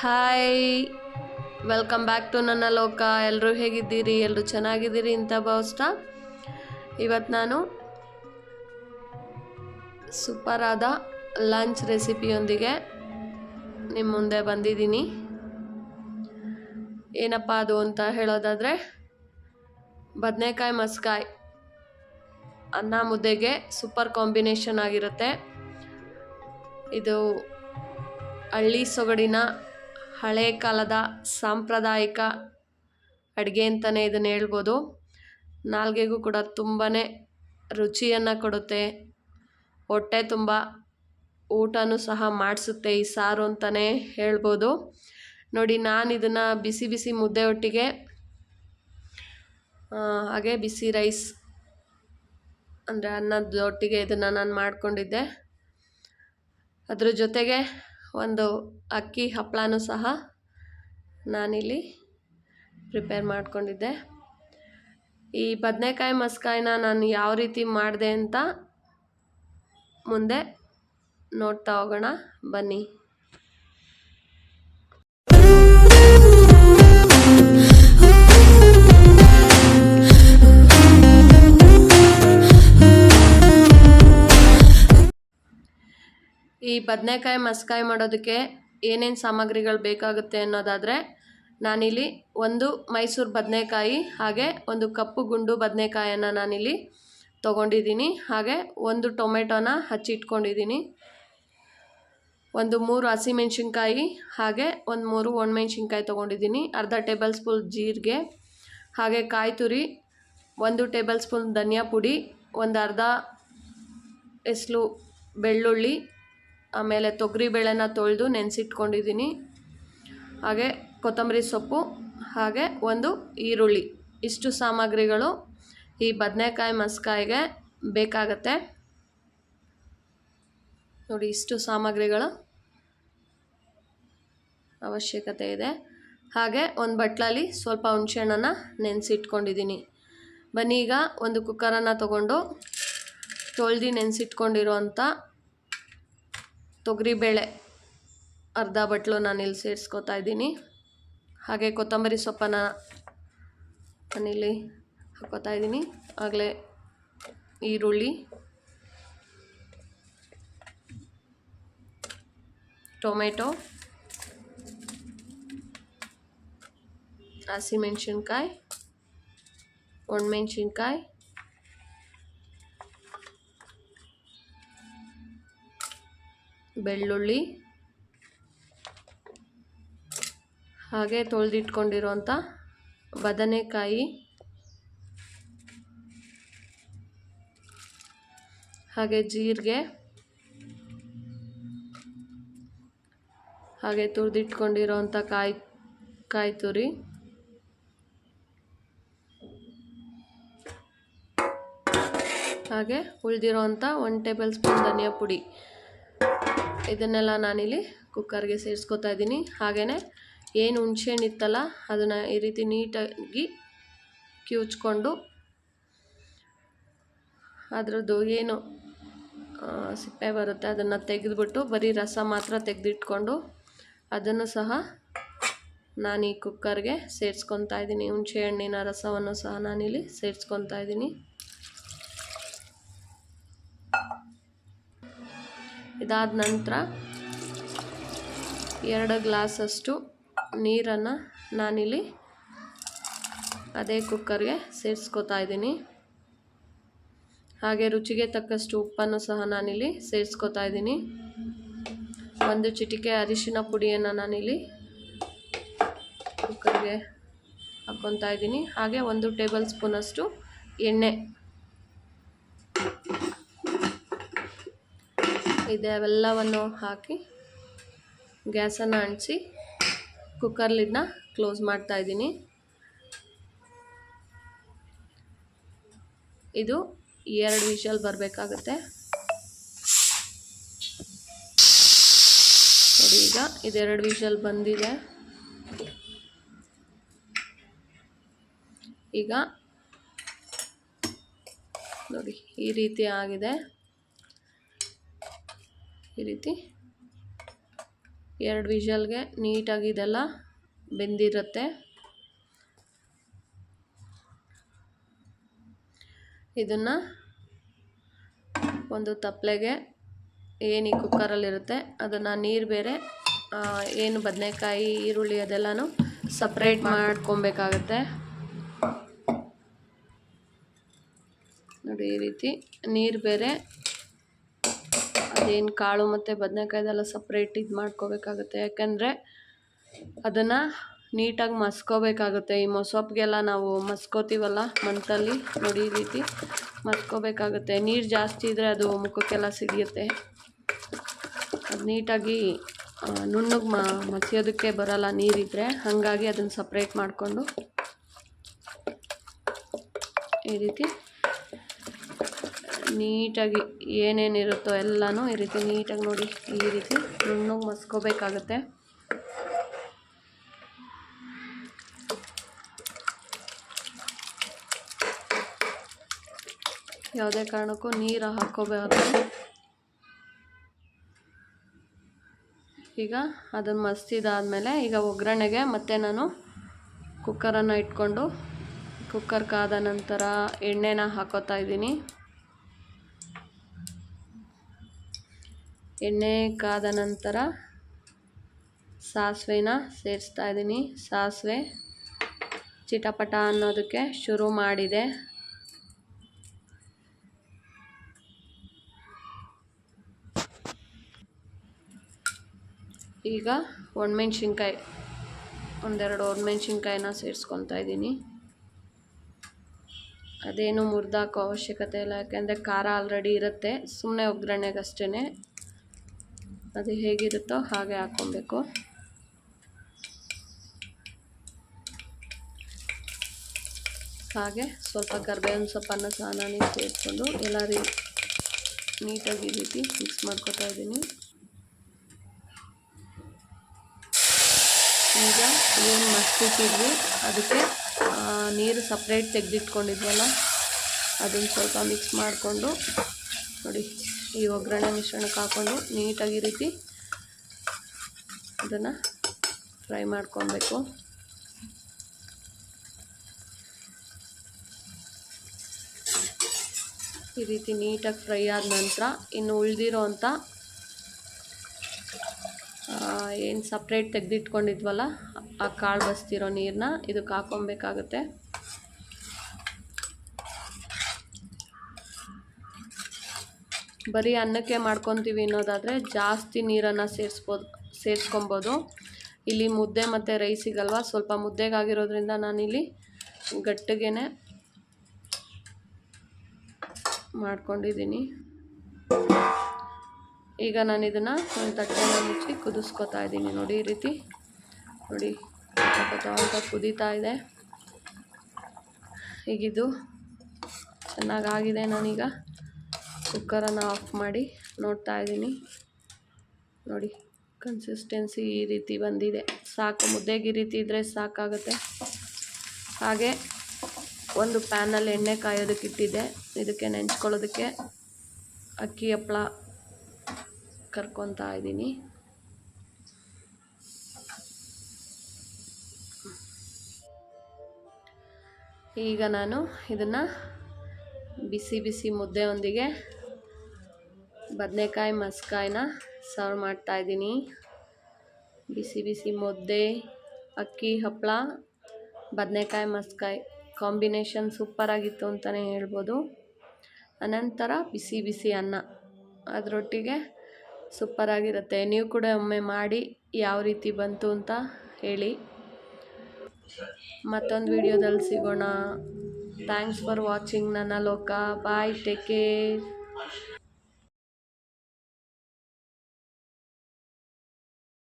Hi welcome back to ನನ್ನ ಲೋಕ ಎಲ್ಲರೂ ಹೇಗಿದ್ದೀರಿ? ಎಲ್ಲರೂ ಚೆನ್ನಾಗಿದ್ದೀರಿ ಅಂತ ಭಾವಿಸ್ತಾ? ಇವತ್ತು ನಾನು ಸೂಪರ್ ಆದ ಲಂಚ್ ರೆಸಿಪಿಯೊಂದಿಗೆ ನಿಮ್ಮ ಮುಂದೆ ಬಂದಿದ್ದೀನಿ. ಏನಪ್ಪ ಅದು ಅಂತ ಹೇಳೋದಾದರೆ, ಬದನೆಕಾಯಿ ಮಸ್ಕಾಯಿ ಅನ್ನ ಮುದ್ದೆಗೆ ಸೂಪರ್ ಕಾಂಬಿನೇಷನ್ ಆಗಿರುತ್ತೆ. ಇದು ಹಳ್ಳಿ ಸೊಗಡಿನ ಹಳೆ ಕಾಲದ ಸಾಂಪ್ರದಾಯಿಕ ಅಡುಗೆ ಅಂತಲೇ ಇದನ್ನು ಹೇಳ್ಬೋದು. ನಾಲ್ಗೆಗೂ ಕೂಡ ತುಂಬಾ ರುಚಿಯನ್ನು ಕೊಡುತ್ತೆ. ಹೊಟ್ಟೆ ತುಂಬ ಊಟನೂ ಸಹ ಮಾಡಿಸುತ್ತೆ ಈ ಸಾರು ಅಂತಲೇ ಹೇಳ್ಬೋದು. ನೋಡಿ, ನಾನು ಇದನ್ನು ಬಿಸಿ ಬಿಸಿ ಮುದ್ದೆ ಒಟ್ಟಿಗೆ ಹಾಗೆ ಬಿಸಿ ರೈಸ್ ಅಂದರೆ ಅನ್ನದ ಒಟ್ಟಿಗೆ ಇದನ್ನು ನಾನು ಮಾಡಿಕೊಂಡಿದ್ದೆ. ಅದ್ರ ಜೊತೆಗೆ ಒಂದು ಅಕ್ಕಿ ಹಪ್ಪಳನೂ ಸಹ ನಾನಿಲ್ಲಿ ಪ್ರಿಪೇರ್ ಮಾಡಿಕೊಂಡಿದ್ದೆ. ಈ ಬದನೆಕಾಯಿ ಮಸ್ಕಾಯಿನ ನಾನು ಯಾವ ರೀತಿ ಮಾಡಿದೆ ಅಂತ ಮುಂದೆ ನೋಡ್ತಾ ಹೋಗೋಣ. ಬನ್ನಿ. ಈ ಬದನೆಕಾಯಿ, ಮಸ್ಕಾಯಿ ಮಾಡೋದಕ್ಕೆ ಏನೇನು ಸಾಮಗ್ರಿಗಳು ಬೇಕಾಗುತ್ತೆ ಅನ್ನೋದಾದರೆ, ನಾನಿಲ್ಲಿ ಒಂದು ಮೈಸೂರು ಬದನೆಕಾಯಿ, ಹಾಗೆ ಒಂದು ಕಪ್ಪು ಗುಂಡು ಬದನೆಕಾಯನ್ನು ನಾನಿಲ್ಲಿ ತೊಗೊಂಡಿದ್ದೀನಿ. ಹಾಗೆ ಒಂದು ಟೊಮೆಟೊನ ಹಚ್ಚಿಟ್ಕೊಂಡಿದ್ದೀನಿ. ಒಂದು ಮೂರು ಹಸಿಮೆಣ್ಸಿನ್ಕಾಯಿ, ಹಾಗೆ ಒಂದು ಮೂರು ಒಣಮೆಣ್ಸಿನ್ಕಾಯಿ ತೊಗೊಂಡಿದ್ದೀನಿ. ಅರ್ಧ ಟೇಬಲ್ ಸ್ಪೂನ್ ಜೀರಿಗೆ, ಹಾಗೆ ಕಾಯಿ ತುರಿ, ಒಂದು ಟೇಬಲ್ ಸ್ಪೂನ್ ಧನಿಯಾ ಪುಡಿ, ಒಂದು ಅರ್ಧ ಎಸ್ಲು ಬೆಳ್ಳುಳ್ಳಿ ಆಮೇಲೆ ತೊಗರಿಬೇಳೆನ ತೊಳೆದು ನೆನೆಸಿಟ್ಕೊಂಡಿದ್ದೀನಿ. ಹಾಗೆ ಕೊತ್ತಂಬರಿ ಸೊಪ್ಪು, ಹಾಗೆ ಒಂದು ಈರುಳ್ಳಿ. ಇಷ್ಟು ಸಾಮಗ್ರಿಗಳು ಈ ಬದನೆಕಾಯಿ ಮಸ್ಕಾಯಿಗೆ ಬೇಕಾಗತ್ತೆ. ನೋಡಿ, ಇಷ್ಟು ಸಾಮಗ್ರಿಗಳು ಅವಶ್ಯಕತೆ ಇದೆ. ಹಾಗೆ ಒಂದು ಬಟ್ಲಲ್ಲಿ ಸ್ವಲ್ಪ ಹುಣಸೆಹಣ್ಣನ್ನು ನೆನೆಸಿಟ್ಕೊಂಡಿದ್ದೀನಿ. ಬನ್ನಿ, ಈಗ ಒಂದು ಕುಕ್ಕರನ್ನು ತಗೊಂಡು ತೊಳ್ದು ನೆನೆಸಿಟ್ಕೊಂಡಿರೋಂಥ ತೊಗರಿಬೇಳೆ ಅರ್ಧ ಬಟ್ಲು ನಾನಿಲ್ಲಿ ಸೇರಿಸ್ಕೋತಾ ಇದ್ದೀನಿ. ಹಾಗೆ ಕೊತ್ತಂಬರಿ ಸೊಪ್ಪನ್ನು ನಾನಿಲ್ಲಿ ಹಾಕೋತಾ ಇದ್ದೀನಿ. ಆಗಲೇ ಈರುಳ್ಳಿ, ಟೊಮೆಟೊ, ಹಸಿಮೆಣ್ಸಿನ್ಕಾಯಿ, ಒಣಮೆಣ್ಸಿನ್ಕಾಯಿ ಬೆಳ್ಳುಳ್ಳಿ, ಹಾಗೆ ತೊಳೆದಿಟ್ಕೊಂಡಿರುವಂಥ ಬದನೆಕಾಯಿ, ಹಾಗೆ ಜೀರಿಗೆ, ಹಾಗೆ ತುರಿದಿಟ್ಕೊಂಡಿರೋಂಥ ಕಾಯಿ ಕಾಯಿ ತುರಿ ಹಾಗೆ ಉಳಿದಿರೋಂಥ ಒನ್ ಟೇಬಲ್ ಸ್ಪೂನ್ ಧನಿಯಾ ಪುಡಿ. ಇದನ್ನೆಲ್ಲ ನಾನಿಲ್ಲಿ ಕುಕ್ಕರ್ಗೆ ಸೇರಿಸ್ಕೊತಾ ಇದ್ದೀನಿ. ಹಾಗೆಯೇ ಏನು ಹುಣ್ಸೆಹಣ್ಣು ಇತ್ತಲ್ಲ ಅದನ್ನು ಈ ರೀತಿ ನೀಟಾಗಿ ಕಿವುಚ್ಕೊಂಡು ಅದರದ್ದು ಏನು ಸಿಪ್ಪೆ ಬರುತ್ತೆ ಅದನ್ನು ತೆಗೆದುಬಿಟ್ಟು ಬರೀ ರಸ ಮಾತ್ರ ತೆಗೆದಿಟ್ಕೊಂಡು ಅದನ್ನು ಸಹ ನಾನು ಈ ಕುಕ್ಕರ್ಗೆ ಸೇರಿಸ್ಕೊತಾ ಇದ್ದೀನಿ. ಹುಣಸೆ ಹಣ್ಣಿನ ರಸವನ್ನು ಸಹ ನಾನಿಲ್ಲಿ ಸೇರಿಸ್ಕೊತಾ ಇದ್ದೀನಿ. ಇದಾದ ನಂತರ ಎರಡು ಗ್ಲಾಸಷ್ಟು ನೀರನ್ನು ನಾನಿಲ್ಲಿ ಅದೇ ಕುಕ್ಕರ್ಗೆ ಸೇರಿಸ್ಕೋತಾ ಇದ್ದೀನಿ. ಹಾಗೆ ರುಚಿಗೆ ತಕ್ಕಷ್ಟು ಉಪ್ಪನ್ನು ಸಹ ನಾನಿಲ್ಲಿ ಸೇರಿಸ್ಕೋತಾ ಇದ್ದೀನಿ. ಒಂದು ಚಿಟಿಕೆ ಅರಿಶಿನ ಪುಡಿಯನ್ನು ನಾನಿಲ್ಲಿ ಕುಕ್ಕರ್ಗೆ ಹಾಕ್ಕೊತಾ ಇದ್ದೀನಿ. ಹಾಗೆ ಒಂದು ಟೇಬಲ್ ಸ್ಪೂನಷ್ಟು ಎಣ್ಣೆ ಇದೆಲ್ಲವನ್ನು ಹಾಕಿ ಗ್ಯಾಸನ್ನು ಅಂಟಿಸಿ ಕುಕ್ಕರ್ ಲಿಡ್ನ ಕ್ಲೋಸ್ ಮಾಡ್ತಾ ಇದ್ದೀನಿ. ಇದು ಎರಡು ವಿಷಲ್ ಬರಬೇಕಾಗುತ್ತೆ. ನೋಡಿ ಈಗ ಇದೆರಡು ವಿಷಲ್ ಬಂದಿದೆ. ಈಗ ನೋಡಿ ಈ ರೀತಿ ಆಗಿದೆ. ಈ ರೀತಿ ಎರಡು ವಿಷಲ್ಗೆ ನೀಟಾಗಿ ಇದೆಲ್ಲ ಬೆಂದಿರುತ್ತೆ. ಇದನ್ನು ಒಂದು ತಪ್ಪಲೆಗೆ ಏನು ಈ ಕುಕ್ಕರಲ್ಲಿರುತ್ತೆ, ಅದನ್ನು ನೀರು ಬೇರೆ ಏನು ಬದನೆಕಾಯಿ, ಈರುಳ್ಳಿ ಅದೆಲ್ಲನೂ ಸಪ್ರೇಟ್ ಮಾಡ್ಕೊಬೇಕಾಗತ್ತೆ. ನೋಡಿ ಈ ರೀತಿ ನೀರು ಬೇರೆ ಅದೇನು ಕಾಳು ಮತ್ತು ಬದನೆಕಾಯ್ದೆಲ್ಲ ಸಪ್ರೇಟ್ ಇದು ಮಾಡ್ಕೋಬೇಕಾಗುತ್ತೆ. ಯಾಕೆಂದರೆ ಅದನ್ನು ನೀಟಾಗಿ ಮಸ್ಕೋಬೇಕಾಗುತ್ತೆ. ಈ ಮೊಸೊಪ್ಗೆಲ್ಲ ನಾವು ಮಸ್ಕೋತೀವಲ್ಲ ಮಂತಲ್ಲಿ, ನೋಡಿ ರೀತಿ ಮಸ್ಕೋಬೇಕಾಗುತ್ತೆ. ನೀರು ಜಾಸ್ತಿ ಇದ್ದರೆ ಅದು ಮುಖಕ್ಕೆಲ್ಲ ಸಿಡಿಯುತ್ತೆ ಅದು ನೀಟಾಗಿ ನುಣ್ಣಗೆ ಮ, ಮಸಿಯೋದಕ್ಕೆ ಬರೋಲ್ಲ ನೀರಿದ್ದರೆ ಹಾಗಾಗಿ ಅದನ್ನು ಸಪ್ರೇಟ್ ಮಾಡಿಕೊಂಡು ಈ ರೀತಿ ನೀಟಾಗಿ ಏನೇನಿರುತ್ತೋ ಎಲ್ಲನೂ ಈ ರೀತಿ ನೀಟಾಗಿ ನೋಡಿ ಈ ರೀತಿ ನುಣ್ಣಗೆ ಮಸ್ಕೋಬೇಕಾಗತ್ತೆ. ಯಾವುದೇ ಕಾರಣಕ್ಕೂ ನೀರು ಹಾಕ್ಕೋಬೇಕಾಗುತ್ತೆ ಈಗ ಅದನ್ನು ಮಸ್ತಿದಾದಮೇಲೆ ಈಗ ಒಗ್ಗರಣೆಗೆ ಮತ್ತೆ ನಾನು ಕುಕ್ಕರನ್ನು ಇಟ್ಕೊಂಡು ಕುಕ್ಕರ್ ಕಾದ ನಂತರ ಎಣ್ಣೆನ ಹಾಕೋತಾ ಇದ್ದೀನಿ. ಎಣ್ಣೆ ಕಾದ ನಂತರ ಸಾಸಿವೆನ ಸೇರಿಸ್ತಾ ಇದ್ದೀನಿ. ಸಾಸಿವೆ ಚಿಟಪಟ ಅನ್ನೋದಕ್ಕೆ ಶುರು ಮಾಡಿದೆ. ಈಗ ಒಣಮೆಣ್ಸಿನ್ಕಾಯಿ, ಒಂದೆರಡು ಒಣಮೆಣ್ಸಿನ್ಕಾಯಿನ ಸೇರಿಸ್ಕೊತಾ ಇದ್ದೀನಿ. ಅದೇನು ಮುರಿದಾಕೋ ಅವಶ್ಯಕತೆ ಇಲ್ಲ, ಯಾಕೆಂದರೆ ಖಾರ ಆಲ್ರೆಡಿ ಇರುತ್ತೆ. ಸುಮ್ಮನೆ ಒಗ್ಗರಣೆಗಷ್ಟೇ ಅದು ಹೇಗಿರುತ್ತೋ ಹಾಗೆ ಹಾಕ್ಕೊಬೇಕು. ಹಾಗೆ ಸ್ವಲ್ಪ ಕರ್ಬೇವಿನ ಸೊಪ್ಪನ್ನು ಸಹ ನಾನು ಸೇರಿಸ್ಕೊಂಡು ಎಲ್ಲ ರೀ ನೀಟಾಗಿ ಈ ರೀತಿ ಮಿಕ್ಸ್ ಮಾಡ್ಕೊತಾ ಇದ್ದೀನಿ. ಈಗ ಏನು ಮಸ್ತಿಟ್ಟಿದ್ವಿ ಅದಕ್ಕೆ ನೀರು ಸಪ್ರೇಟ್ ತೆಗೆದಿಟ್ಕೊಂಡಿದ್ವಲ್ಲ, ಅದನ್ನು ಸ್ವಲ್ಪ ಮಿಕ್ಸ್ ಮಾಡಿಕೊಂಡು ನೋಡಿ ಈ ಒಗ್ಗರಣೆ ಮಿಶ್ರಣಕ್ಕೆ ಹಾಕ್ಕೊಂಡು ನೀಟಾಗಿ ರೀತಿ ಅದನ್ನು ಫ್ರೈ ಮಾಡ್ಕೊಬೇಕು. ಈ ರೀತಿ ನೀಟಾಗಿ ಫ್ರೈ ಆದ ನಂತರ ಇನ್ನು ಉಳಿದಿರೋ ಅಂಥ ಏನು ಸಪ್ರೇಟ್ ತೆಗೆದಿಟ್ಕೊಂಡಿದ್ವಲ್ಲ, ಆ ಕಾಳು ಬಸ್ತಿರೋ ನೀರನ್ನ ಇದಕ್ಕೆ ಹಾಕೊಬೇಕಾಗುತ್ತೆ. ಬರೀ ಅನ್ನಕ್ಕೆ ಮಾಡ್ಕೊತೀವಿ ಅನ್ನೋದಾದರೆ ಜಾಸ್ತಿ ನೀರನ್ನು ಸೇರಿಸ್ಬೋದು, ಸೇರಿಸ್ಕೊಬೋದು. ಇಲ್ಲಿ ಮುದ್ದೆ ಮತ್ತು ರೈಸಿಗಲ್ವ? ಸ್ವಲ್ಪ ಮುದ್ದೆಗಾಗಿರೋದ್ರಿಂದ ನಾನಿಲ್ಲಿ ಗಟ್ಟಿಗೆ ಮಾಡ್ಕೊಂಡಿದ್ದೀನಿ. ಈಗ ನಾನು ಇದನ್ನು ಒಂದು ತಟ್ಟೆನ ಮುಚ್ಚಿ ಕುದಿಸ್ಕೊತಾ ಇದ್ದೀನಿ. ನೋಡಿ, ಈ ರೀತಿ. ನೋಡಿ ಅಂತ ಕುದೀತಾ ಇದೆ. ಈಗಿದು ಚೆನ್ನಾಗಾಗಿದೆ ನಾನೀಗ. ಕುಕ್ಕರನ್ನು ಆಫ್ ಮಾಡಿ ನೋಡ್ತಾ ಇದ್ದೀನಿ. ನೋಡಿ ಕನ್ಸಿಸ್ಟೆನ್ಸಿ ಈ ರೀತಿ ಬಂದಿದೆ. ಸಾಕು, ಮುದ್ದೆಗೆ ಈ ರೀತಿ ಇದ್ದರೆ ಸಾಕಾಗುತ್ತೆ. ಹಾಗೆ ಒಂದು ಪ್ಯಾನಲ್ಲಿ ಎಣ್ಣೆ ಕಾಯೋದಕ್ಕೆ ಇಟ್ಟಿದ್ದೆ. ಇದಕ್ಕೆ ನೆಂಚ್ಕೊಳ್ಳೋದಕ್ಕೆ ಅಕ್ಕಿ ಹಪ್ಪಳ ಕರ್ಕೊತಾ ಇದ್ದೀನಿ. ಈಗ ನಾನು ಇದನ್ನು ಬಿಸಿ ಬಿಸಿ ಮುದ್ದೆಯೊಂದಿಗೆ ಬದನೆಕಾಯಿ, ಮಸ್ಕಾಯಿನ ಸರ್ವ್ ಮಾಡ್ತಾ ಇದ್ದೀನಿ. ಬಿಸಿ ಬಿಸಿ ಮುದ್ದೆ, ಅಕ್ಕಿ ಹಪ್ಪಳ ಬದನೆಕಾಯಿ, ಮಸ್ಕಾಯಿ ಕಾಂಬಿನೇಷನ್ ಸೂಪರಾಗಿತ್ತು ಅಂತಲೇ ಹೇಳ್ಬೋದು. ಅನಂತರ ಬಿಸಿ ಬಿಸಿ ಅನ್ನ. ಅದರೊಟ್ಟಿಗೆ ಸೂಪರಾಗಿರುತ್ತೆ ನೀವು ಕೂಡ ಒಮ್ಮೆ ಮಾಡಿ ಯಾವ ರೀತಿ ಬಂತು ಅಂತ ಹೇಳಿ. ಮತ್ತೊಂದು ವಿಡಿಯೋದಲ್ಲಿ ಸಿಗೋಣ. ಥ್ಯಾಂಕ್ಸ್ ಫಾರ್ ವಾಚಿಂಗ್ ನನ್ನ ಲೋಕ. Bye take care